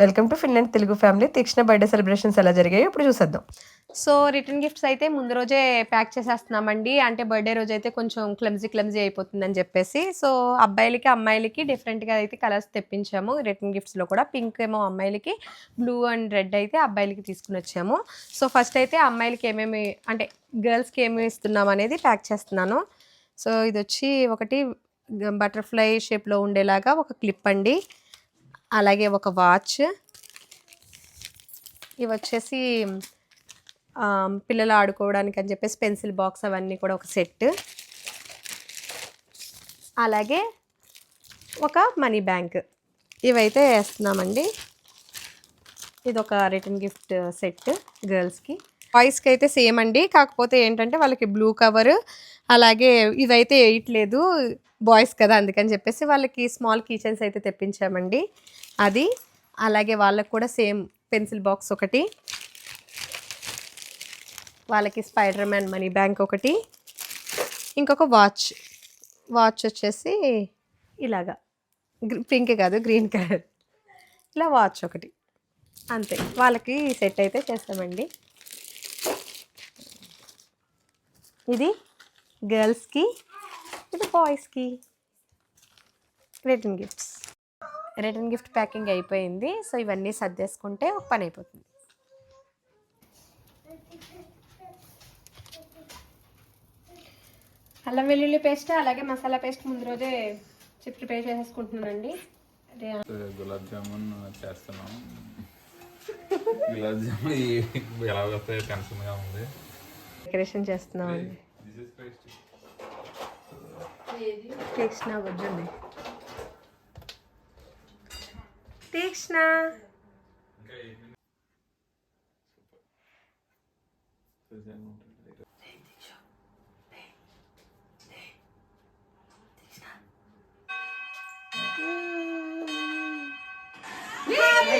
Welcome to Finland Telugu family. Tikshana birthday celebrations ఎలా జరిగాయో ఇప్పుడు చూసేద్దాం. సో రిటర్న్ గిఫ్ట్స్ అయితే ముందు రోజే ప్యాక్ చేసేస్తున్నామండి. అంటే బర్త్డే రోజు అయితే కొంచెం క్లమ్జీ క్లమ్జీ అయిపోతుందని చెప్పేసి. సో అబ్బాయిలకి అమ్మాయిలకి డిఫరెంట్గా అయితే కలర్స్ తెప్పించాము. రిటర్న్ గిఫ్ట్స్లో కూడా పింక్ ఏమో అమ్మాయిలకి బ్లూ అండ్ రెడ్ అయితే అబ్బాయిలకి తీసుకుని వచ్చాము. సో ఫస్ట్ అయితే అమ్మాయిలకి ఏమేమి అంటే గర్ల్స్కి ఏమేమి ఇస్తున్నాం అనేది ప్యాక్ చేస్తున్నాను. సో ఇది వచ్చి ఒకటి బటర్ఫ్లై షేప్లో ఉండేలాగా ఒక క్లిప్ అండి. అలాగే ఒక వాచ్. ఇవి వచ్చేసి పిల్లలు ఆడుకోవడానికి అని చెప్పేసి పెన్సిల్ బాక్స్ అవన్నీ కూడా ఒక సెట్. అలాగే ఒక మనీ బ్యాంక్. ఇవైతే వేస్తున్నామండి. ఇది ఒక రిటర్న్ గిఫ్ట్ సెట్ గర్ల్స్కి. బాయ్స్కి అయితే సేమ్ అండి. కాకపోతే ఏంటంటే వాళ్ళకి బ్లూ కవర్ అలాగే ఇవైతే వేయట్లేదు బాయ్స్ కదా అందుకని చెప్పేసి వాళ్ళకి స్మాల్ కిచెన్స్ అయితే తెప్పించామండి. అది అలాగే వాళ్ళకి కూడా సేమ్ పెన్సిల్ బాక్స్ ఒకటి వాళ్ళకి స్పైడర్ మ్యాన్ మనీ బ్యాంక్ ఒకటి ఇంకొక వాచ్ వాచ్ వచ్చేసి ఇలాగా పింక్ కాదు గ్రీన్ కలర్ ఇలా వాచ్ ఒకటి అంతే వాళ్ళకి సెట్ అయితే చేస్తామండి. ఇది గర్ల్స్కి ఇది బాయ్స్కి. Return gifts. Return gift packing అయిపోయింది. సో ఇవన్నీ సర్దేసుకుంటే ఒక పని అయిపోతుంది. అల్లం వెల్లుల్లి పేస్ట్ అలాగే మసాలా పేస్ట్ ముందు రోజే చెప్పి ప్రిపేర్ చేసేసుకుంటున్నానండి. గులాబ్ జామున్ చేస్తున్నాం. గులాబ్ జామున్ ఎలా వస్తాయో టెన్షన్గా ఉంది. డెకరేషన్ చేస్తున్నామండి తీక్షణ వద్దండి తీక్షణ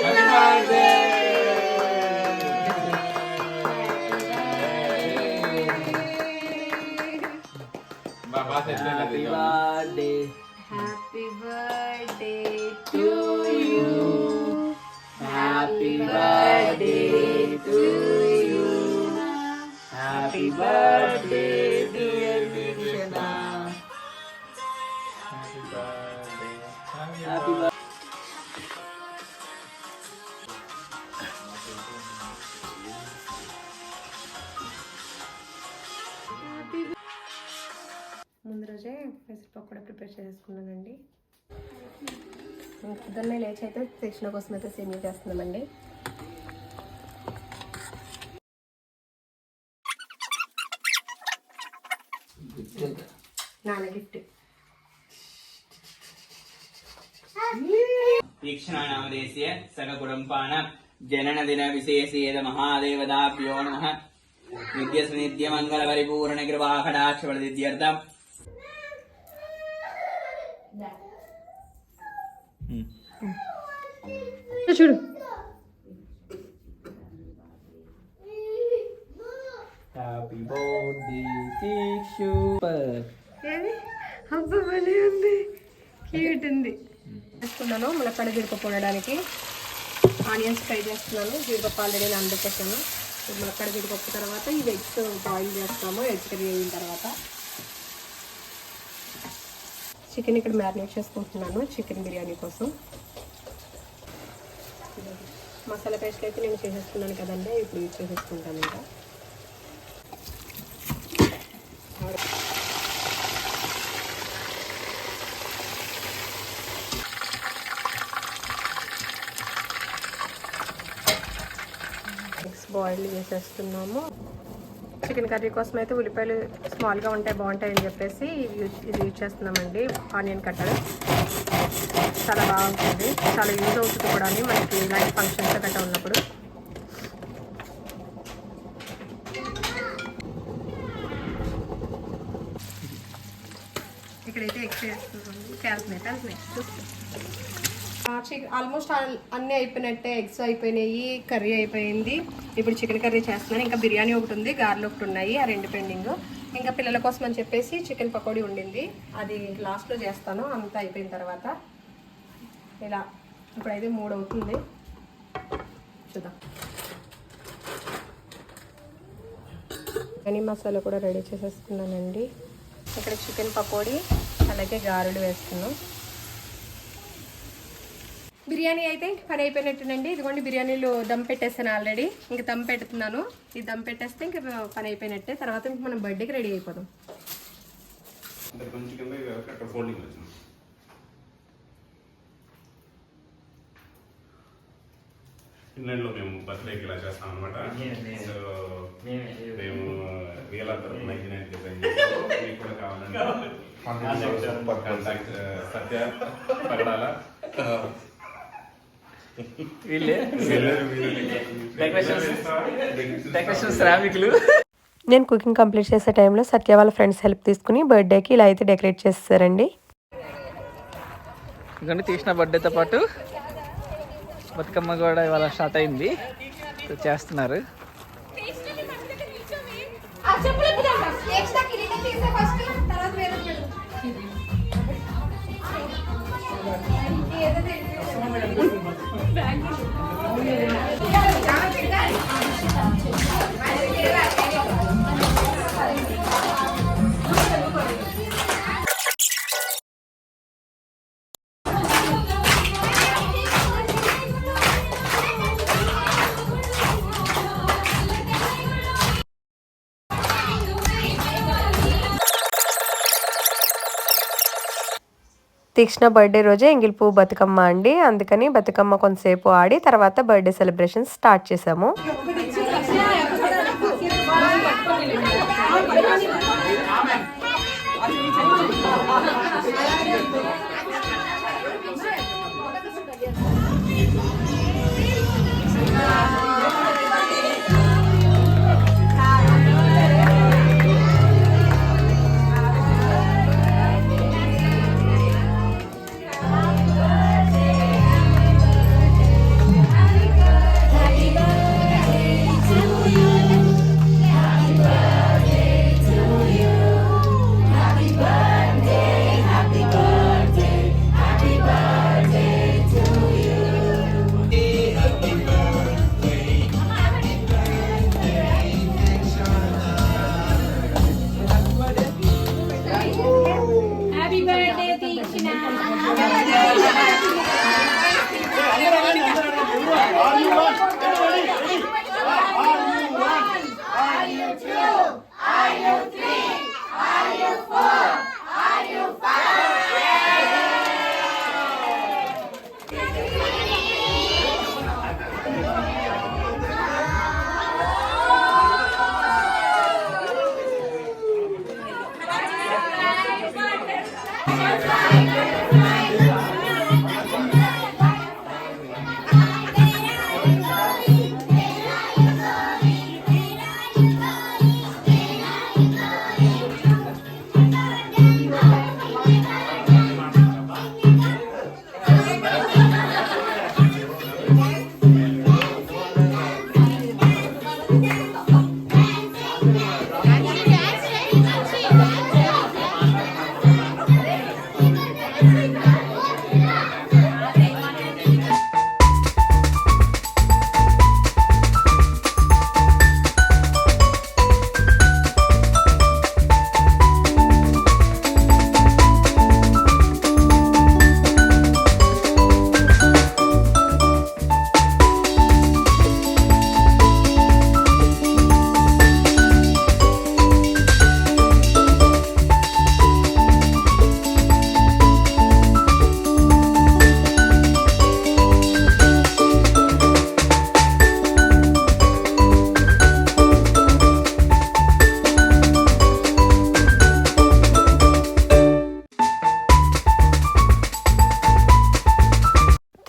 బాబా Happy birthday. Happy birthday to you. Happy birthday to you. Happy birthday dear Vishana. Happy birthday. Happy birthday. చేసుకున్నానండి. పొద్దున్నే లేచి అయితే శిక్షణ కోసం అయితే సేమియా చేస్తున్నామండి. నాన్న గిఫ్ట్. జనన దిన విశేషేద మహాదేవదాభ్యో నమ. నిత్య మంగళ పరిపూర్ణ చూడు. హ్యాపీ బర్త్డే ఏది? అబ్బా భలే ఉంది. క్యూట్ ఉంది. వేసుకున్నాను. ములక్కడ జీడిపప్పు ఉండడానికి ఆనియన్స్ ఫ్రై చేస్తున్నాను. జీడిపప్పు ఆల్రెడీ ఇప్పుడు ములక్కడ జీడిపప్పు తర్వాత ఇవి ఎగ్స్ బాయిల్ చేస్తాము. ఎగ్స్ కర్రీ అయిన తర్వాత. చికెన్ ఇక్కడ మ్యారినేట్ చేసుకుంటున్నాను. చికెన్ బిర్యానీ కోసం. మసాలా పేస్ట్ అయితే నేను చేసేసుకున్నాను కదండి ఇప్పుడు యూజ్ చేసేసుకుంటాను ఇంకా. ఎగ్స్ బాయిల్ చేసేస్తున్నాము. చికెన్ కర్రీ కోసం అయితే ఉల్లిపాయలు స్మాల్గా ఉంటాయి బాగుంటాయి అని చెప్పేసి ఇవి ఇది యూజ్ చేస్తున్నామండి. ఆనియన్ కట్టర్ చాలా బాగుంటుంది. చాలా యూజ్ అవుతుంది కూడా మనకి ఇలాంటి ఫంక్షన్స్ గట్రా ఉన్నప్పుడు. ఇక్కడైతే ఎగ్స్ వేస్తున్నాము కాల్సినాయి ఆల్మోస్ట్ అన్నీ అయిపోయినట్టే. ఎగ్స్ అయిపోయినాయి కర్రీ అయిపోయింది. ఇప్పుడు చికెన్ కర్రీ చేస్తున్నాను. ఇంకా బిర్యానీ ఒకటి ఉంది గార్లు ఒకటి ఉన్నాయి ఆ రెండు పెండింగ్. ఇంకా పిల్లల కోసం అని చెప్పేసి చికెన్ పకోడీ ఉండింది. అది లాస్ట్లో చేస్తాను. అంతా అయిపోయిన తర్వాత. ఇలా ఇప్పుడైతే మూడు అవుతుంది. చూద్దాం. బిర్యానీ మసాలా కూడా రెడీ చేసేసుకున్నానండి. ఇక్కడ చికెన్ పకోడీ అలాగే గారెలు వేస్తున్నాం. బిర్యానీ అయితే పని అయిపోయినట్టునండి. ఇదిగోండి బిర్యానీలు దమ్ పెట్టేస్తాను ఆల్రెడీ. ఇంక దమ్ పెడుతున్నాను. ఈ దమ్ పెట్టేస్తే ఇంక పని అయిపోయినట్టే. తర్వాత ఇంక మనం బర్త్డేకి రెడీ అయిపోదాం అంటే కొంచెం కింద అక్కడ ఫోల్డింగ్ వచ్చింది ఫిన్లాండ్లో మేము బర్త్డేకి ఇలా చేస్తాం అనమాట సో మేము రియల్ తరఫున నైన్టీ నైన్ డిజైన్ మీకు కూడా కావాలంటే సత్య పగడాల. వీళ్ళే? శ్రామికులు నేను కుకింగ్ కంప్లీట్ చేసే టైంలో సత్య వాళ్ళ ఫ్రెండ్స్ హెల్ప్ తీసుకుని బర్త్డేకి ఇలా అయితే డెకరేట్ చేస్తారండి. తీసిన బర్త్డేతో పాటు బతుకమ్మ కూడా ఇవాళ స్టార్ట్ అయింది. సో చేస్తున్నారు. తీక్షణ బర్త్డే రోజే ఎంగిల్ పువ్వు బతుకమ్మ అండి. అందుకని బతుకమ్మ కొంతసేపు ఆడి తర్వాత బర్త్డే సెలబ్రేషన్ స్టార్ట్ చేసాము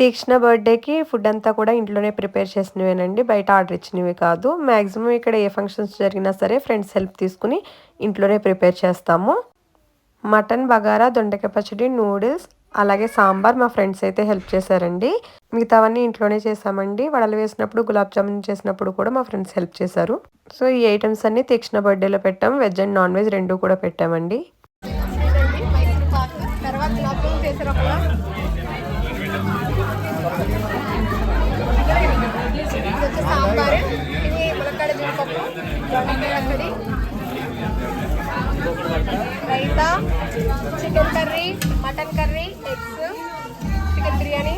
దీక్షణ బర్త్డేకి ఫుడ్ అంతా కూడా ఇంట్లోనే ప్రిపేర్ చేసినవేనండి. బయట ఆర్డర్ ఇచ్చినవి కాదు. మ్యాక్సిమం ఇక్కడ ఏ ఫంక్షన్స్ జరిగినా సరే ఫ్రెండ్స్ హెల్ప్ తీసుకుని ఇంట్లోనే ప్రిపేర్ చేస్తాము. మటన్ బగారా దొండకాయ పచ్చడి నూడిల్స్ అలాగే సాంబార్ మా ఫ్రెండ్స్ అయితే హెల్ప్ చేశారండి. మిగతావన్నీ ఇంట్లోనే చేసామండి వడలు వేసినప్పుడు గులాబ్ జామున్ చేసినప్పుడు కూడా మా ఫ్రెండ్స్ హెల్ప్ చేశారు. సో ఈ ఐటమ్స్ అన్ని తీక్షణ బర్త్డేలో పెట్టాం. వెజ్ అండ్ నాన్ వెజ్ రెండు కూడా పెట్టామండి. ഇനി മുളക്കാട് ഗ്രൂപ്പൊപ്പം curry raita chicken curry mutton curry eggs chicken biryani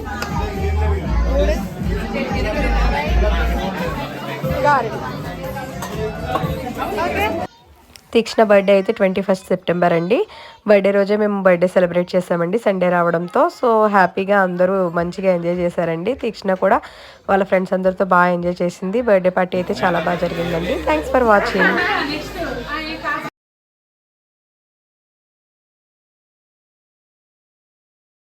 okay Tikshana birthday అయితే ట్వంటీ ఫస్ట్ సెప్టెంబర్ అండి. బర్త్డే రోజే మేము బర్త్డే సెలబ్రేట్ చేసామండి సండే రావడంతో. సో హ్యాపీగా అందరూ మంచిగా ఎంజాయ్ చేశారండి. తీక్షణ కూడా వాళ్ళ ఫ్రెండ్స్ అందరితో బాగా ఎంజాయ్ చేసింది. బర్త్డే పార్టీ అయితే చాలా బాగా జరిగిందండి. Thanks for watching.